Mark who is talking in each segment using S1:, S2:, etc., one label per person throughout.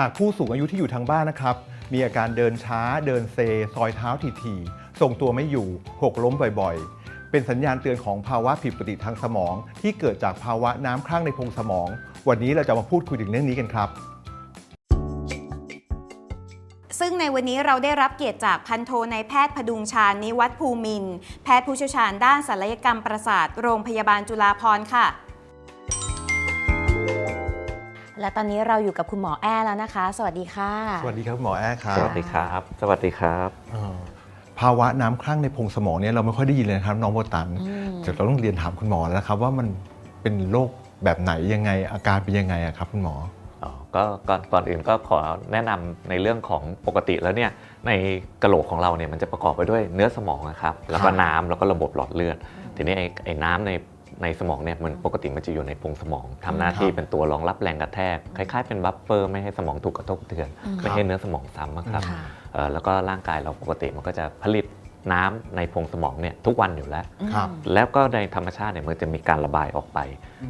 S1: หากผู้สูงอายุที่อยู่ทางบ้านนะครับ มีอาการเดินช้า เดินเซ ซอยเท้าถี่ๆทรงตัวไม่อยู่หกล้มบ่อยๆ เป็นสัญญาณเตือนของภาวะผิดปกติทางสมอง ที่เกิดจากภาวะน้ำคลั่งในโพรงสมอง วันนี้เราจะมาพูดคุยถึงเรื่องนี้กันครับ
S2: ซึ่งในวันนี้เราได้รับเกียรติจากพันโทนายแพทย์พดุงชาญนิวัฒภูมิน แพทย์ผู้เชี่ยวชาญด้านศัลยกรรมประสาท โรงพยาบาลจุฬาภรณ์ค่ะ และตอนนี้เราอยู่กับคุณหมอแอ้แล้วนะคะ สวัสดีค่ะ
S1: สวัสดีครับหมอแอ้ครั
S3: ส
S1: บ
S3: วัสดีครับ สวัสดีครับ
S1: เอ่อภาวะน้ำคลั่งในโพรงสมองเนี่ยเราไม่ค่อยได้ยินเลยนะครับน้องโบตัน
S2: อืม
S1: แต่เราต้องเรียนถามคุณหมอแล้วนะครับว่ามันเป็นโรคแบบไหนยังไงอาการเป็นยังไงอะครับคุณหมอ
S3: อ๋อก็ก่อนก่อนอื่นก็ขอแนะนำในเรื่องของปกติแล้วเนี่ยในกระโหลกของเราเนี่ยมันจะประกอบไปด้วยเนื้อสมองนะครับ แล้วก็น้ำแล้วก็ระบบหลอดเลือด ทีนี้ไอ้ไอ้น้ำใน ในสมองเนี่ยมันปกติมันจะอยู่ในโพรงสมองทำหน้าที่
S1: ครับ
S3: เป็นตัวรองรับแรงกระแทกคล้ายๆเป็นบัฟเฟอร์ไม่ให้สมองถูกกระทบกระเทือน
S2: อืม
S3: ไม่ให้เนื้อสมองซ้ำอะครับ
S2: ค่ะ
S3: เอ่อแล้วก็ร่างกายเราปกติมันก็จะผลิตน้ำในโพรงสมองเนี่ยทุกวันอยู่แล้ว
S1: ครับ
S3: แล้วก็ในธรรมชาติเนี่ยมันจะมีการระบายออกไป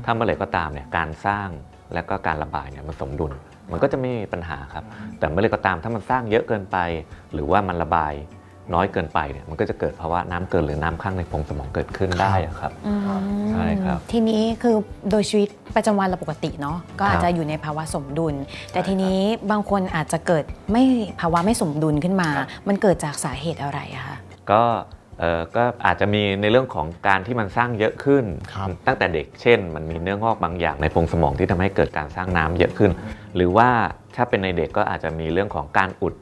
S3: ถ้าเมื่อไหร่ก็ตามเนี่ยการสร้างและก็การระบายเนี่ยมันสมดุล มันก็จะไม่มีปัญหาครับ แต่เมื่อไหร่ก็ตามถ้ามันสร้างเยอะเกินไป หรือว่ามันระบาย น้อยเกินไปเนี่ยมันก็จะเกิดภาวะน้ำเกินหรือน้ำข้างในโพรงสมองเกิดขึ้นได้อะครับ
S2: อืม
S3: ใช่ครับ
S2: ทีนี้คือโดยชีวิตประจำวันเราปกติเนาะก็อาจ
S3: ครับ
S2: จะอยู่ในภาวะสมดุล แต่ทีนี้บางคนอาจจะเกิดไม่ภาวะไม่สมดุลขึ้นมา มันเกิดจากสาเหตุอะไรอะคะ
S3: ก็เอ่อก็อาจจะมีในเรื่องของการที่มันสร้างเยอะขึ้น
S1: ครับ
S3: ตั้งแต่เด็กเช่น มันมีเนื้องอกบางอย่างในโพรงสมองที่ทำให้เกิดการสร้างน้ำเยอะขึ้น หรือว่าถ้าเป็นในเด็กก็อาจจะมีเรื่องของการอุด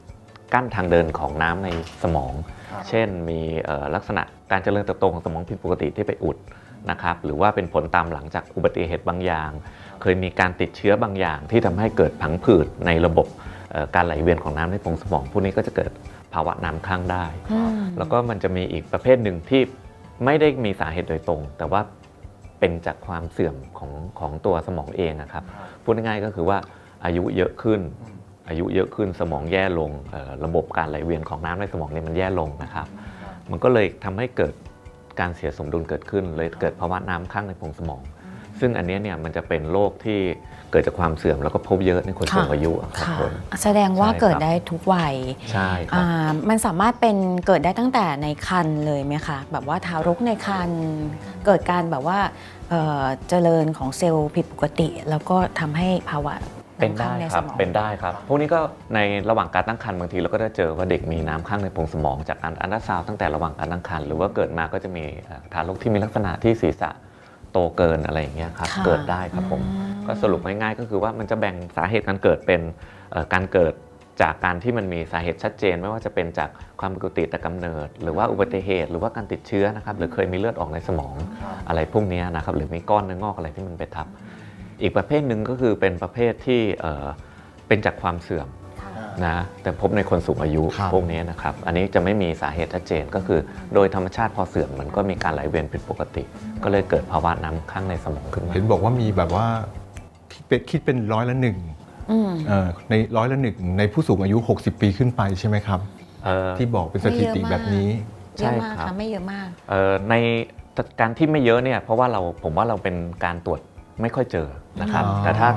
S3: กั้นทางเดินของน้ำในสมอง เช่นมีเอ่อลักษณะการเจริญเติบโตของสมองผิดปกติที่ไปอุดนะครับหรือว่าเป็นผลตามหลังจากอุบัติเหตุบางอย่าง เคยมีการติดเชื้อบางอย่างที่ทำให้เกิดผังผืดในระบบเอ่อการไหลเวียนของน้ำในโพรงสมอง พวกนี้ก็จะเกิดภาวะน้ำข้างได้ แล้วก็มันจะมีอีกประเภทหนึ่งที่ไม่ได้มีสาเหตุโดยตรง แต่ว่าเป็นจากความเสื่อมของของตัวสมองเองนะครับพูดง่ายๆก็คือว่าอายุเยอะขึ้น อายุเยอะขึ้นสมองแย่ลงเอ่อระบบการไหลเวียนของน้ำในสมองเนี่ยมันแย่ลงนะครับ มันก็เลยทำให้เกิดการเสียสมดุลเกิดขึ้น เลยเกิดภาวะน้ำข้างในโพรงสมอง ซึ่งอันเนี้ยเนี่ยมันจะเป็นโรคที่เกิดจากความเสื่อมแล้วก็พบเยอะในคนสูงอายุอะครับ
S2: ค่ะ
S3: ผม
S2: แสดงว่า
S3: ใช่ครับ
S2: เกิดได้ทุกวัย
S3: ใช่ครับ
S2: อ่ามันสามารถเป็นเกิดได้ตั้งแต่ในคันเลยไหมคะแบบว่าทารกในคันเกิดการแบบว่าเอ่อเจริญของเซลล์ผิดปกติ แล้วก็ทำให้ภาวะ
S3: เป็นได้ำ
S2: ข้างใน
S3: ครับ
S2: สมอง
S3: เป็นได้ครับ พวกนี้ก็ในระหว่างการตั้งครรภ์บางทีเราก็จะเจอว่าเด็กมีน้ำข้างในโพรงสมองจากการอันตราซาวด์ตั้งแต่ระหว่างการตั้งครรภ์หรือว่าเกิดมาก็จะมีเอ่อทารกที่มีลักษณะที่ศีรษะโตเกินอะไรอย่างเงี้ยครับ
S2: ค่ะ
S3: เกิดได้ครับผม
S2: อืม
S3: ก็สรุปง่ายๆก็คือว่ามันจะแบ่งสาเหตุการเกิดเป็นเอ่อการเกิดจากการที่มันมีสาเหตุชัดเจน ไม่ว่าจะเป็นจากความผิดปกติแต่กำเนิด หรือว่าอุบัติเหตุ หรือว่าการติดเชื้อนะครับหรือเคยมีเลือดออกในสมองอะไรพวกเนี้ยนะครับหรือมีก้อนเนื้องอกอะไรที่มันไปทับ อีกประเภทหนึ่งก็คือเป็นประเภทที่เอ่อเป็นจากความเสื่อมนะแต่พบในคนสูงอายุ
S1: ครับ
S3: พวกนี้นะครับ อันนี้จะไม่มีสาเหตุชัดเจนก็คือ โดยธรรมชาติพอเสื่อมมันก็มีการไหลเวียนผิดปกติ ก็เลยเกิดภาวะน้ำข้างในสมองขึ้นมา
S1: เห็นบอกว่ามีแบบว่าคิดเป็นคิดเป็นร้อยละหนึ่ง
S2: อืม
S1: เอ่อในร้อยละหนึ่งในผู้สูงอายุ 60 ปีขึ้นไปใช่ไหมครับ
S3: เอ่อ
S1: ที่บอกเป็นสถิติแบบนี้
S2: เยอะมาก
S3: ใช่ครับ
S2: ค่ะไม่เยอะมาก
S3: เอ่อในการที่ไม่เยอะเนี่ยเพราะว่าเราผมว่าเราเป็นการตรวจ ไม่ค่อยเจอนะครับ
S1: อ๋อ
S3: แต่ถ้า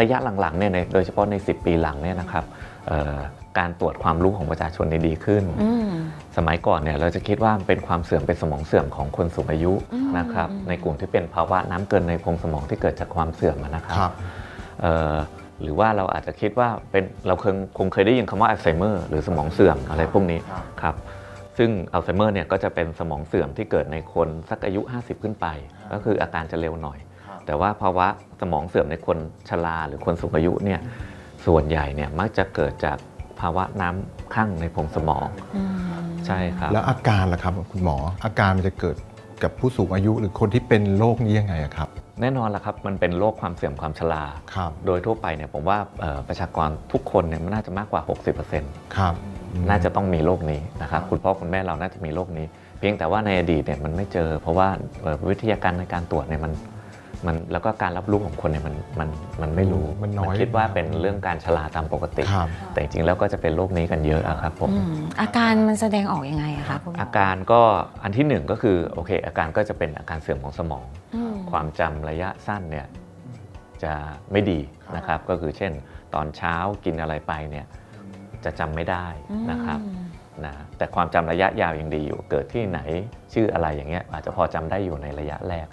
S3: ระยะหลังๆเนี่ยในโดยเฉพาะใน 10 ปีหลังเนี่ยนะครับเอ่อการตรวจความรู้ของประชาชนเนี่ยดีขึ้น
S2: อืม
S3: สมัยก่อนเนี่ยเราจะคิดว่าเป็นความเสื่อมเป็นสมองเสื่อมของคนสูงอายุ
S2: อืม
S3: นะครับ
S2: อืม
S3: ในกลุ่มที่เป็นภาวะน้ำเกินในโพรงสมองที่เกิดจากความเสื่อมอะนะครับ
S1: ครับ
S3: เอ่อหรือว่าเราอาจจะคิดว่าเป็นเราเคยคงเคยได้ยินคำว่าอัลไซเมอร์หรือสมองเสื่อมอะไรพวกนี้
S1: ครับ
S3: ครับซึ่งอัลไซเมอร์เนี่ยก็จะเป็นสมองเสื่อมที่เกิดในคนสักอายุ 50 ขึ้นไป ก็คืออาการจะเร็วหน่อย แต่ว่าภาวะสมองเสื่อมในคนชราหรือคนสูงอายุเนี่ยส่วนใหญ่เนี่ยมักจะเกิดจากภาวะน้ำข้างในโพรงสมอง
S2: อืม
S3: ใช่ครับ
S1: แล้วอาการล่ะครับคุณหมออาการมันจะเกิดกับผู้สูงอายุหรือคนที่เป็นโรคนี้ยังไงอะครับ
S3: แน่นอนละครับมันเป็นโรคความเสื่อมความชรา
S1: ครับ
S3: โดยทั่วไปเนี่ยผมว่าเอ่อประชากรทุกคนเนี่ยมันน่าจะมากกว่า 60%
S1: ครับ
S3: น่าจะต้องมีโรคนี้นะครับคุณพ่อคุณแม่เราน่าจะมีโรคนี้ เพียงแต่ว่าในอดีตเนี่ยมันไม่เจอ เพราะว่าเอ่อวิทยาการในการตรวจเนี่ยมัน มันแล้วก็การรับรู้ของคนเนี่ยมันมันมันไม่รู้
S1: มันน้อย
S3: คิดว่าเป็นเรื่องการชราตามปกติ
S1: ครับ
S3: แต่จริงๆแล้วก็จะเป็นโรคนี้กันเยอะอะครับผม
S2: อืมอาการมันแสดงออกยังไงอะคะคุณหมอ
S3: อาการก็อันที่หนึ่งก็คือโอเคอาการก็จะเป็นอาการเสื่อมของสมอง
S2: อืม
S3: ความจำระยะสั้นเนี่ยจะไม่ดีนะครับ ก็คือเช่น ตอนเช้ากินอะไรไปเนี่ยจะจำไม่ได้นะครับ
S2: อืม
S3: นะแต่ความจำระยะยาวยังดีอยู่ เกิดที่ไหนชื่ออะไรอย่างเงี้ยอาจจะพอจำได้อยู่ในระยะแรก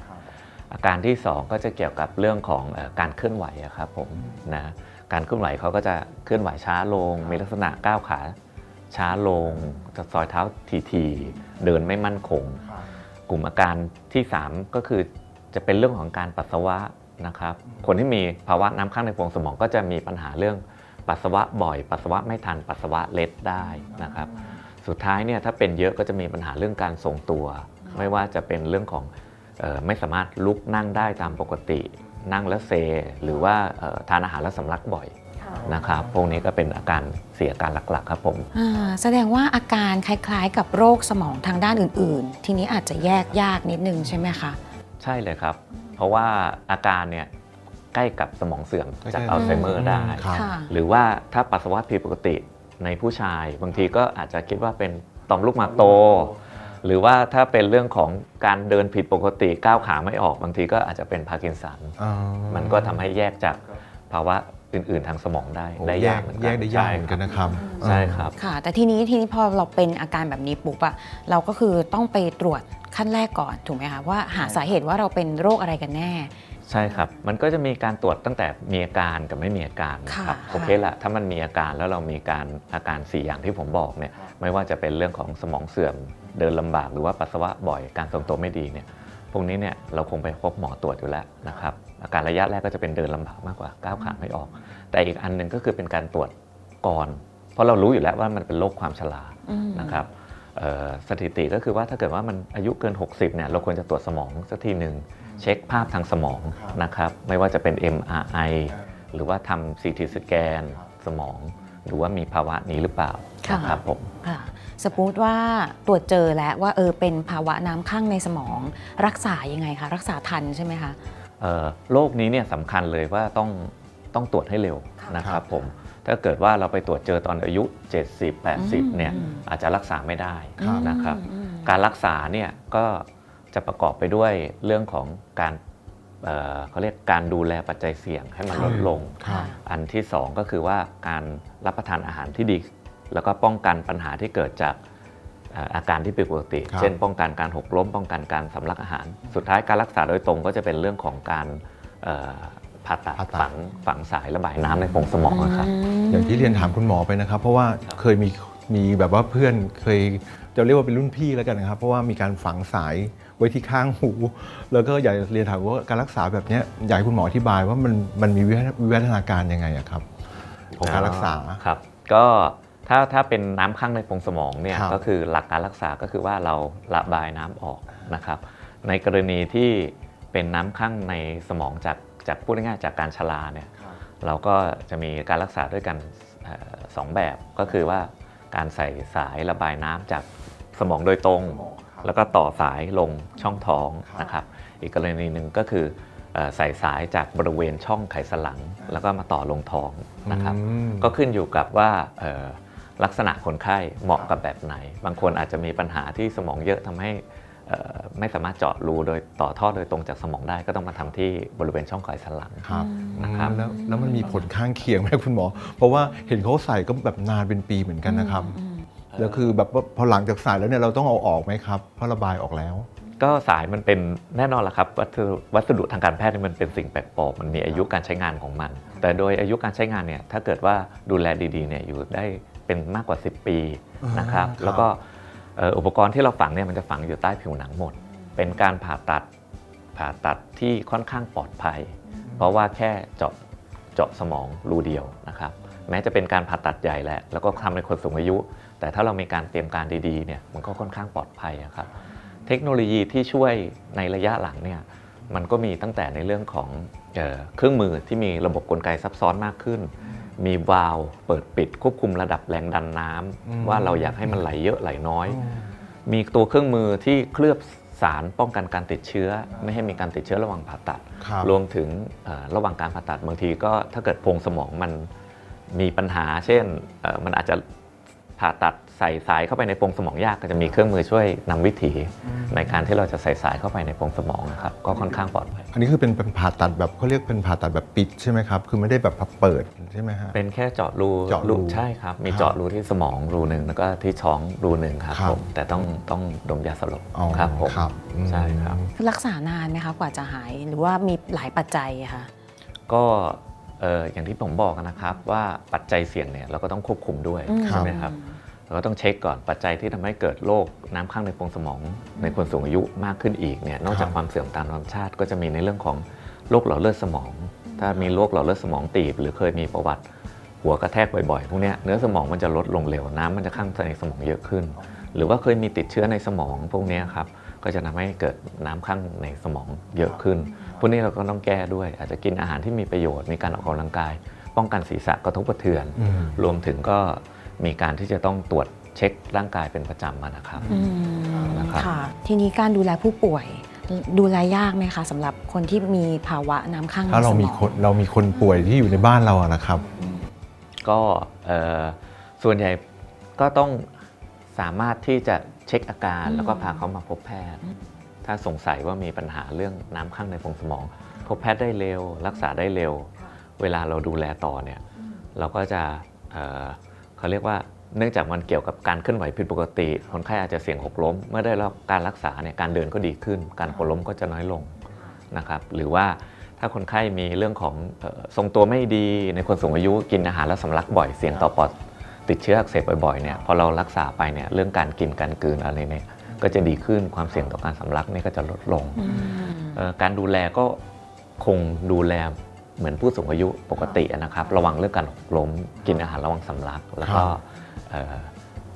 S3: อาการที่ 2 ก็จะเกี่ยวกับเรื่องของเออการเคลื่อนไหวอะครับผมนะการเคลื่อนไหวเขาก็จะเคลื่อนไหวช้าลง มีลักษณะก้าวขาช้าลงจะซอยเท้าทีๆเดินไม่มั่นคง กลุ่มอาการที่ 3 ก็คือจะเป็นเรื่องของการปัสสาวะนะครับ คนที่มีภาวะน้ำข้างในโพรงสมองก็จะมีปัญหาเรื่องปัสสาวะบ่อย ปัสสาวะไม่ทันปัสสาวะเล็ดได้นะครับ สุดท้ายเนี่ยถ้าเป็นเยอะก็จะมีปัญหาเรื่องการทรงตัว ไม่ว่าจะเป็นเรื่องของเออ ไม่สามารถลุกนั่งได้ตามปกติ นั่งแล้วเซ หรือว่าเอ่อทานอาหารแล้วสำลักบ่อยนะครับ พวกนี้ก็เป็นอาการเสียอาการหลักๆ ครับผม
S2: อ่าแสดงว่าอาการคล้ายๆ กับโรคสมองทางด้านอื่น ๆ ทีนี้อาจจะแยกยากนิดนึงใช่ไหมคะ
S3: ใช่เลยครับ เพราะว่าอาการเนี่ยใกล้กับสมองเสื่อมจาก
S1: ใกล้ๆ
S3: อัลไซเมอร์ได้
S1: ครับ
S2: ค่ะ
S3: หรือว่าถ้าปัสสาวะผิดปกติในผู้ชาย บางทีก็อาจจะคิดว่าเป็นต่อมลูกหมากโต หรือว่าถ้าเป็นเรื่องของการเดินผิดปกติก้าวขาไม่ออกบางทีก็อาจจะเป็นพาร์กินสัน
S1: อ๋อ
S3: มันก็ทำให้แยกจากภาวะอื่น ๆ ทางสมองได้
S1: โอ้
S3: ได้
S1: แย
S3: ยากกเหมือนกัน
S1: แยกได้ยากเหมือนกันนะครับ
S3: ใช่ครับ
S2: ค่ะ แต่ทีนี้ทีนี้พอเราเป็นอาการแบบนี้ปุ๊บอะเราก็คือต้องไปตรวจขั้นแรกก่อนถูกไหมคะว่าหาสาเหตุว่าเราเป็นโรคอะไรกันแน่
S3: ใช่ครับ มันก็จะมีการตรวจตั้งแต่มีอาการกับไม่มีอาการนะครับ
S2: ค่ะ
S3: โอเคละถ้ามันมีอาการแล้วเรามีการอาการ 4 อย่างที่ผมบอกเนี่ยไม่ว่าจะเป็นเรื่องของสมองเสื่อม เดินลำบากหรือว่าปัสสาวะบ่อยการทรงตัวไม่ดีเนี่ยพวกนี้เนี่ยเราคงไปพบหมอตรวจอยู่แล้วนะครับอาการระยะแรกก็จะเป็นเดินลำบากมากกว่าก้าวขาไม่ออก แต่อีกอันหนึ่งก็คือเป็นการตรวจก่อน เพราะเรารู้อยู่แล้วว่ามันเป็นโรคความชรา
S2: อืม
S3: นะครับเอ่อสถิติก็คือว่าถ้าเกิดว่ามันอายุเกิน 60เนี่ยเราควรจะตรวจสมองสักทีหนึ่งเช็คภาพทางสมองนะครับไม่ว่าจะเป็น MRI หรือว่าทำ CT สแกนสมอง หรือว่ามีภาวะนี้หรือเปล่า
S2: ค่ะ
S3: นะครับผม
S2: ค่ะสมมติว่าตรวจเจอแล้วว่าเออเป็นภาวะน้ำข้างในสมอง รักษายังไงคะรักษาทันใช่ไหมคะ
S3: เอ่อโรคนี้เนี่ยสำคัญเลยว่าต้องต้องตรวจให้เร็วนะครับผมถ้าเกิดว่าเราไปตรวจเจอตอนอายุ 70 80เนี่ย
S2: อืม
S3: อาจจะรักษาไม่ได้
S1: ครับ
S3: นะครับ
S2: อืม
S3: การรักษาเนี่ยก็จะประกอบไปด้วยเรื่องของการ เอ่อเขาเรียกการดูแลปัจจัยเสี่ยงให้มัน
S2: ค่ะ
S3: ลดลง
S1: ครับ
S3: อันที่ 2 ก็คือว่าการรับประทานอาหารที่ดี แล้วก็ป้องกันปัญหาที่เกิดจากเอ่ออาการที่ผิดปกติ
S1: ครับ
S3: เช่น ป้องกันการหกล้ม ป้องกันการสำลักอาหาร สุดท้ายการรักษาโดยตรงก็จะเป็นเรื่องของการเอ่อผ่าตัด
S1: ผ่าตัด
S3: ฝังฝังสายระบายน้ำในโพรงสมองนะครับ
S1: อย่างที่เรียนถามคุณหมอไปนะครับ เพราะว่าเคยมีมีแบบว่าเพื่อนเคย จะเรียกว่าเป็นรุ่นพี่แล้วกันนะครับ เพราะว่ามีการฝังสายไว้ที่ข้างหู แล้วก็อยากจะเรียนถามว่าการรักษาแบบเนี้ยอยากให้คุณหมออธิบายว่ามันมันมีวิวัฒวิวัฒนาการยังไงอะครับ ของการรักษา
S3: ครับ ก็ถ้าถ้าเป็นน้ำข้างในโพรงสมองเนี่ย
S1: ครับ
S3: ก็คือหลักการรักษาก็คือว่าเราระบายน้ำออกนะครับ ในกรณีที่เป็นน้ำข้างในสมองจากจากพูดง่ายๆจากการชราเนี่ยเราก็จะมีการรักษาด้วยกันเอ่อสองแบบก็คือว่าการใส่สายระบายน้ำจาก สมองโดยตรง แล้วก็ต่อสายลงช่องท้องนะครับ อีกกรณีหนึ่งก็คือเอ่อใส่สายจากบริเวณช่องไขสันหลัง แล้วก็มาต่อลงท้องนะครับ
S1: อืม
S3: ก็ขึ้นอยู่กับว่าเอ่อลักษณะคนไข้เหมาะกับแบบไหน บางคนอาจจะมีปัญหาที่สมองเยอะทำให้เอ่อไม่สามารถเจาะรูโดยต่อท่อโดยตรงจากสมองได้ก็ต้องมาทำที่บริเวณช่องไขสันหลัง
S1: ครับ
S3: นะครับ
S1: แล้วแล้วมันมีผลข้างเคียงไหมคุณหมอ เพราะว่าเห็นเขาใส่ก็แบบนานเป็นปีเหมือนกันนะครับ
S2: อืม
S1: แล้วคือแบบว่าพอหลังจากใส่แล้วเนี่ยเราต้องเอาออกไหมครับเพราะระบายออกแล้ว
S3: ก็สายมันเป็นแน่นอนละครับวัสดุวัสดุทางการแพทย์นี่มันเป็นสิ่งแปลกปลอมมันมีอายุการใช้งานของมัน แต่โดยอายุการใช้งานเนี่ยถ้าเกิดว่าดูแลดีๆเนี่ยอยู่ได้เป็นมากกว่า 10 ปีนะครับ
S1: อ่าครับ
S3: แล้วก็เอ่ออุปกรณ์ที่เราฝังเนี่ยมันจะฝังอยู่ใต้ผิวหนังหมด เป็นการผ่าตัดผ่าตัดที่ค่อนข้างปลอดภัย เพราะว่าแค่เจาะเจาะสมองรูเดียวนะครับแม้จะเป็นการผ่าตัดใหญ่แหละแล้วก็ทำในคนสูงอายุ แต่ถ้าเรามีการเตรียมการดีๆเนี่ยมันก็ค่อนข้างปลอดภัยอะครับเทคโนโลยีที่ช่วยในระยะหลังเนี่ยมันก็มีตั้งแต่ในเรื่องของเออเครื่องมือที่มีระบบกลไกซับซ้อนมากขึ้น มีวาล์วเปิดปิดควบคุมระดับแรงดันน้ำ
S1: อืม
S3: ว่าเราอยากให้มันไหลเยอะไหลน้อย มีตัวเครื่องมือที่เคลือบสารป้องกันการติดเชื้อ ไม่ให้มีการติดเชื้อระหว่างผ่าตัด
S1: ครับ
S3: รวมถึงเอ่อระหว่างการผ่าตัดบางทีก็ถ้าเกิดโพรงสมองมันมีปัญหา เช่นเอ่อมันอาจจะ ผ่าตัดใส่สายเข้าไปในโพรงสมองยากก็จะมีเครื่องมือช่วยนำวิถี ในการที่เราจะใส่สายเข้าไปในโพรงสมองนะครับก็ค่อนข้างปลอดภัย
S1: อันนี้คือเป็นเป็นผ่าตัดแบบเขาเรียกเป็นผ่าตัดแบบปิดใช่ไหมครับคือไม่ได้แบบเปิดใช่ไหมฮะ
S3: เป็นแค่เจาะรู
S1: เจาะรู
S3: ใช่ครับมี
S1: ครับ
S3: เจาะรูที่สมองรูหนึ่งแล้วก็ที่ท้องรูหนึ่งครับ
S1: ครับ
S3: ผมแต่ต้องต้องดมยาสลบ
S1: อ๋อ
S3: ครับผม
S1: ครับอืม
S3: ใช่ครับ
S2: รักษานานไหมคะกว่าจะหายหรือว่ามีหลายปัจจัยอะคะ
S3: ก็เอ่ออย่างที่ผมบอกนะครับว่าปัจจัยเสี่ยงเนี่ยเราก็ต้องควบคุมด้วย
S2: อืม
S3: ใช่ไหมครับเราก็ต้องเช็คก่อนปัจจัยที่ทำให้เกิดโรคน้ำข้างในโพรงสมอง ในคนสูงอายุมากขึ้นอีกเนี่ยนอกจากความเสื่อมตามธรรมชาติ ก็จะมีในเรื่องของโรคหลอดเลือดสมอง ถ้ามีโรคหลอดเลือดสมองตีบ หรือเคยมีประวัติหัวกระแทกบ่อยๆพวกเนี้ยเนื้อสมองมันจะลดลงเร็วน้ำมันจะข้างในสมองเยอะขึ้น หรือว่าเคยมีติดเชื้อในสมองพวกเนี้ยครับก็จะทำให้เกิดน้ำข้างในสมองเยอะขึ้น พวกนี้เราก็ต้องแก้ด้วย อาจจะกินอาหารที่มีประโยชน์ มีการออกกำลังกาย ป้องกันศีรษะกระทบกระเทือน
S1: อืม
S3: รวมถึงก็มีการที่จะต้องตรวจเช็คร่างกายเป็นประจำอะนะครับ
S2: อืม
S3: นะครับ
S2: ค่ะ ทีนี้การดูแลผู้ป่วยดูแลยากไหมคะสำหรับคนที่มีภาวะน้ำข้างใน
S1: ถ้าเรา
S2: สม
S1: มี
S2: อง
S1: คนเรามีคนป่วยที่อยู่ในบ้านเราอะนะครับ
S3: ก็เอ่อส่วนใหญ่ก็ต้องสามารถที่จะเช็คอาการ
S2: อืม
S3: แล้วก็พาเขามาพบแพทย์ ถ้าสงสัยว่ามีปัญหาเรื่องน้ำข้างในโพรงสมองพบแพทย์ได้เร็ว รักษาได้เร็ว เวลาเราดูแลต่อเนี่ยเราก็จะเอ่อเขาเรียกว่าเนื่องจากมันเกี่ยวกับการเคลื่อนไหวผิดปกติ คนไข้อาจจะเสี่ยงหกล้ม เมื่อได้รับการรักษาเนี่ยการเดินก็ดีขึ้น การหกล้มก็จะน้อยลงนะครับหรือว่าถ้าคนไข้มีเรื่องของเอ่อทรงตัวไม่ดี ในคนสูงอายุกินอาหารแล้วสำลักบ่อยเสี่ยงต่อปอดติดเชื้ออักเสบบ่อยๆเนี่ยพอเรารักษาไปเนี่ยเรื่องการกินการกลืนอะไรเนี่ย ก็จะดีขึ้นความเสี่ยงต่อการสำลักนี่ก็จะลดลง
S2: อืม
S3: เอ่อการดูแลก็คงดูแลเหมือนผู้สูงอายุปกตินะครับ ระวังเรื่องการหกล้มกินอาหารระวังสำลัก แล้วก็
S1: ครับ
S3: เอ่อ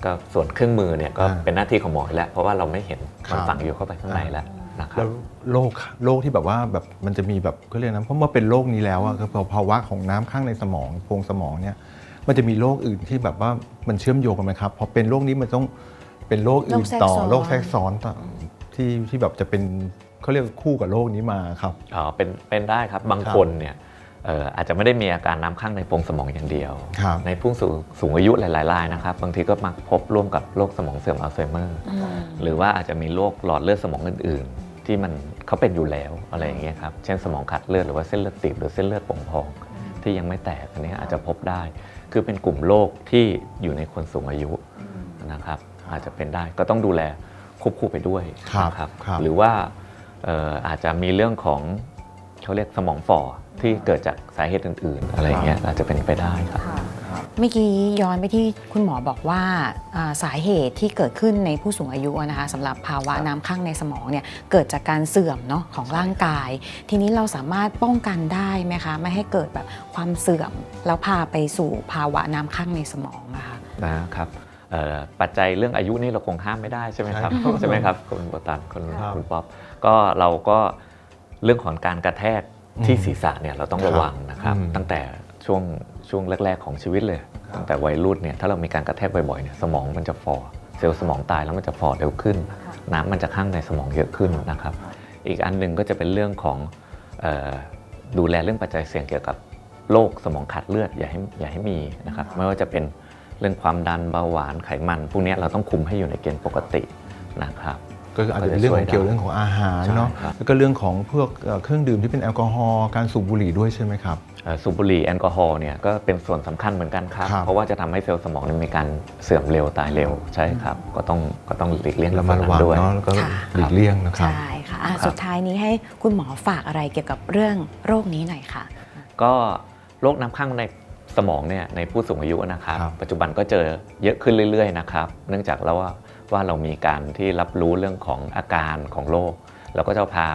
S3: ก็ส่วนเครื่องมือเนี่ยก็
S1: อ่า
S3: เป็นหน้าที่ของหมออยู่แล้ว เพราะว่าเราไม่เห็น
S1: ครับ
S3: มันฝังอยู่เข้าไปข้างในแล้วนะครับ
S1: แล้วโรคโรคที่แบบว่าแบบมันจะมีแบบก็เรียกนะเพราะเมื่อเป็นโรคนี้แล้วอะคือภาวะของน้ำข้างในสมองโพรงสมองเนี่ยมันจะมีโรคอื่นที่แบบว่ามันเชื่อมโยงกันไหมครับพอเป็นโรคนี้มันต้อง เป็นโรคอื่นต่อ
S2: โร
S1: โร
S2: ค
S1: ค
S2: แท
S1: แท
S2: ร
S1: ร
S2: ก
S1: ก
S2: ซ้
S1: ซ้
S2: อ
S1: อนนต่อที่ที่แบบจะเป็นเขาเรียกคู่กับโรคนี้มาครับ
S3: อ๋อเป็นเป็นได้ครับบางคนเนี่ยเอ่ออาจจะไม่ได้มีอาการน้ำข้างในโพรงสมองอย่างเดียว
S1: ครับ
S3: ในผู้สูงสูงอายุหลายๆรายนะครับ บางทีก็มักพบร่วมกับโรคสมองเสื่อมอัลไซเมอร์
S2: อืม
S3: หรือว่าอาจจะมีโรคหลอดเลือดสมองอื่น ๆ ที่มันเขาเป็นอยู่แล้วอะไรอย่างเงี้ยครับ เช่นสมองขาดเลือดหรือว่าเส้นเลือดตีบหรือเส้นเลือดโป่งพอง ที่ยังไม่แตกอันนี้อาจจะพบได้ คือเป็นกลุ่มโรคที่อยู่ในคนสูงอายุนะครับ อาจจะเป็นได้ก็ต้องดูแลควบคู่ไปด้วย
S1: ครับ
S3: นะครับ
S1: ครับ
S3: หรือว่าเอ่ออาจจะมีเรื่องของเขาเรียกสมองฝ่อที่เกิดจากสาเหตุอื่น ๆ อะไรอย่างเงี้ยอาจจะเป็นไปได้ครับ
S2: เมื่อกี้ย้อนไปที่คุณหมอบอกว่าอ่าสาเหตุที่เกิดขึ้นในผู้สูงอายุอะนะคะสำหรับภาวะน้ำข้างในสมองเนี่ยเกิดจากการเสื่อมเนาะของร่างกาย ทีนี้เราสามารถป้องกันได้ไหมคะ ไม่ให้เกิดแบบความเสื่อม แล้วพาไปสู่ภาวะน้ำข้างในสมองนะคะ
S3: นะครับเอ่อ ปัจจัยเรื่องอายุนี่เราคงห้ามไม่ได้ใช่ไหมครับ
S1: ใช่ครับ
S3: ใช่ไหมครับคุณโบตันคุณ
S1: ครับ
S3: คุณป๊อปก็เราก็เรื่องของการกระแทกที่
S1: อืม
S3: ศีรษะเนี่ยเราต้องระวังนะครับ
S1: อืม
S3: ตั้งแต่ช่วงช่วงแรก ๆ ของชีวิตเลย ตั้งแต่วัยรุ่นเนี่ยถ้าเรามีการกระแทกบ่อยๆเนี่ยสมองมันจะฟอเซลล์สมองตายแล้วมันจะฟอเร็วขึ้น น้ำมันจะข้างในสมองเยอะขึ้นนะครับ อีกอันหนึ่งก็จะเป็นเรื่องของเออดูแลเรื่องปัจจัยเสี่ยงเกี่ยวกับโรคสมองขาดเลือดอย่าให้อย่าให้มีนะครับไม่ว่าจะเป็น เรื่องความดันเบาหวานไขมัน พวกเนี้ยเราต้องคุมให้อยู่ในเกณฑ์ปกตินะครับ
S1: ก็คืออาจจะเป็นเรื่องของเกี่ยวเรื่องของอาหารเนาะ
S3: ใช่ครับ
S1: แล้วก็เรื่องของพวกเอ่อเครื่องดื่มที่เป็นแอลกอฮอล์การสูบบุหรี่ด้วยใช่ไหมครับ
S3: เอ่อสูบบุหรี่แอลกอฮอล์เนี่ยก็เป็นส่วนสำคัญเหมือนกันครับ
S1: ครับ
S3: เพราะว่าจะทำให้เซลล์สมองเนี่ยมีการเสื่อมเร็วตายเร็วใช่ครับ ก็ต้องก็ต้องหลีกเลี่ยง
S1: ระมัดระวัง
S3: ด้วย
S1: เนาะแล้วก็
S2: ค่ะ
S1: หลีกเลี่ยงนะครับ
S2: ใช่ค่ะอะ
S3: ครับ
S2: สุดท้ายนี้ให้คุณหมอฝากอะไรเกี่ยวกับเรื่องโรคนี้หน่อยค่ะ
S3: ก็โรคน้ำข้างใน สมองเนี่ยในผู้สูงอายุนะครับ
S1: ครับ
S3: ปัจจุบันก็เจอเยอะขึ้นเรื่อยๆนะครับ เนื่องจากแล้วว่าว่าเรามีการที่รับรู้เรื่องของอาการของโรคเราก็จะพา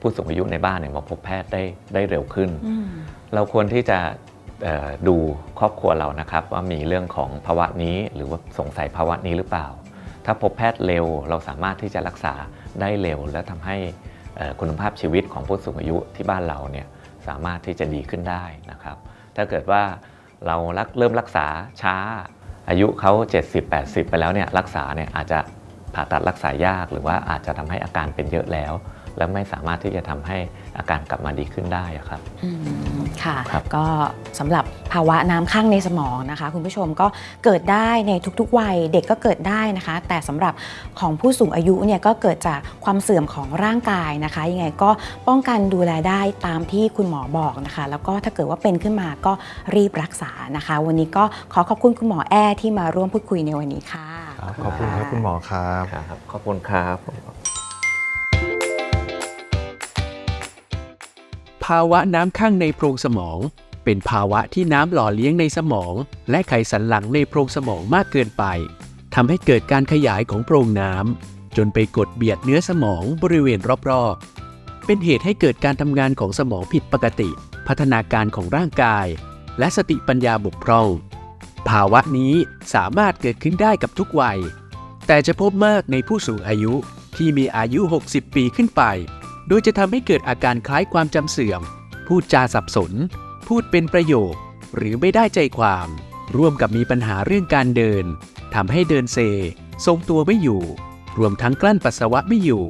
S3: ผู้สูงอายุในบ้านเนี่ยมาพบแพทย์ได้ได้เร็วขึ้น
S2: อืม
S3: เราควรที่จะเอ่อดูครอบครัวเรานะครับ ว่ามีเรื่องของภาวะนี้หรือว่าสงสัยภาวะนี้หรือเปล่า ถ้าพบแพทย์เร็วเราสามารถที่จะรักษาได้เร็ว และทำให้เอ่อคุณภาพชีวิตของผู้สูงอายุที่บ้านเราเนี่ยสามารถที่จะดีขึ้นได้นะครับ ถ้าเกิดว่า เรารักเริ่มรักษาช้า อายุเขา 70 80 ไปแล้วเนี่ยรักษาเนี่ยอาจจะผ่าตัดรักษายาก หรือว่าอาจจะทำให้อาการเป็นเยอะแล้ว และไม่สามารถที่จะทำให้อาการกลับมาดีขึ้นได้อะครับ
S2: อืมค่ะ
S3: ครับ
S2: ก็สำหรับภาวะน้ำข้างในสมองนะคะ คุณผู้ชมก็เกิดได้ในทุกๆวัยเด็กก็เกิดได้นะคะ แต่สำหรับของผู้สูงอายุเนี่ยก็เกิดจากความเสื่อมของร่างกายนะคะยังไงก็ป้องกันดูแลได้ตามที่คุณหมอบอกนะคะ แล้วก็ถ้าเกิดว่าเป็นขึ้นมาก็รีบรักษานะคะ วันนี้ก็ขอขอบคุณคุณหมอแอ้ที่มาร่วมพูดคุยในวันนี้ค่ะ
S1: ครับขอบคุณครับคุณหมอครับ
S3: ครับขอบคุณครับา
S4: วะน้ำข้างในโพรงสมอง เป็นภาวะที่น้ำหล่อเลี้ยงในสมอง และไขสันหลังในโพรงสมองมากเกินไปทำให้เกิดการขยายของโพรงน้ำจนไปกดเบียดเนื้อสมองบริเวณรอบๆ เป็นเหตุให้เกิดการทำงานของสมองผิดปกติ พัฒนาการของร่างกาย และสติปัญญาบกพร่อง ภาวะนี้สามารถเกิดขึ้นได้กับทุกวัย แต่จะพบมากในผู้สูงอายุที่มีอายุ 60 ปีขึ้นไป โดยจะทำให้เกิดอาการคล้ายความจำเสื่อม พูดจาสับสน พูดเป็นประโยค หรือไม่ได้ใจความ ร่วมกับมีปัญหาเรื่องการเดินทำให้เดินเซ ทรงตัวไม่อยู่ รวมทั้งกลั้นปัสสาวะไม่อยู่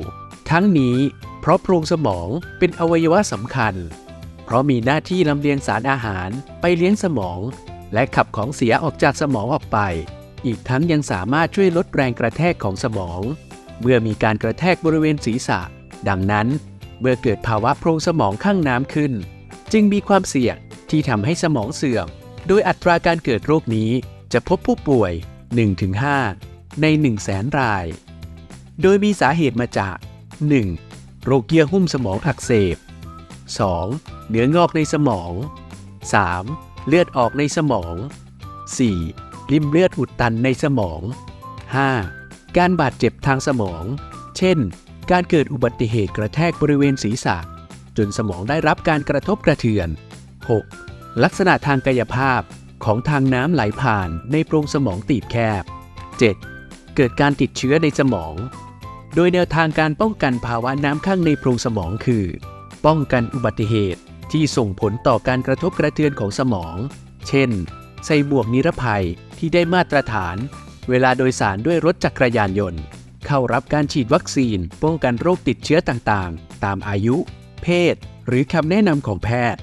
S4: ทั้งนี้เพราะโพรงสมองเป็นอวัยวะสำคัญ เพราะมีหน้าที่ลำเลียงสารอาหารไปเลี้ยงสมอง และขับของเสียออกจากสมองออกไป อีกทั้งยังสามารถช่วยลดแรงกระแทกของสมอง เมื่อมีการกระแทกบริเวณศีรษะ ดังนั้น เมื่อเกิดภาวะโพรงสมองข้างน้ำขึ้น จึงมีความเสี่ยงที่ทำให้สมองเสื่อม โดยอัตราการเกิดโรคนี้จะพบผู้ป่วย 1-5 ใน 1 0 0 0 0แสนราย โดยมีสาเหตุมาจาก 1. โรคเยื่อหุ้มสมองอักเสบ 2. เนื้องอกในสมอง 3. เลือดออกในสมอง 4. ริมเลือดอุดตันในสมอง 5. การบาดเจ็บทางสมอง เช่น การเกิดอุบัติเหตุกระแทกบริเวณศีรษะ จนสมองได้รับการกระทบกระเทือน 6. ลักษณะทางกายภาพของทางน้ำไหลผ่านในโพรงสมองตีบแคบ 7. เกิดการติดเชื้อในสมอง โดยแนวทางการป้องกันภาวะน้ำข้างในโพรงสมองคือ ป้องกันอุบัติเหตุที่ส่งผลต่อการกระทบกระเทือนของสมอง เช่น ใส่หมวกนิรภัยที่ได้มาตรฐาน เวลาโดยสารด้วยรถจักรยานยนต์ เข้ารับการฉีดวัคซีน ป้องกันโรคติดเชื้อต่างๆ ตามอายุ เพศ หรือคำแนะนำของแพทย์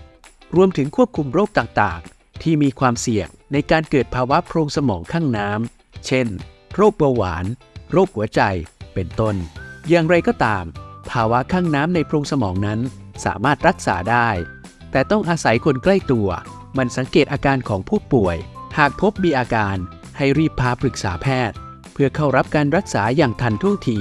S4: รวมถึงควบคุมโรคต่างๆ ที่มีความเสี่ยงในการเกิดภาวะโพรงสมองข้างน้ำ เช่น โรคเบาหวาน โรคหัวใจ เป็นต้น อย่างไรก็ตาม ภาวะข้างน้ำในโพรงสมองนั้นสามารถรักษาได้ แต่ต้องอาศัยคนใกล้ตัว มันสังเกตอาการของผู้ป่วย หากพบมีอาการให้รีบพาปรึกษาแพทย์ พื่อเข้ารับการรักษาอย่างทันท่วงที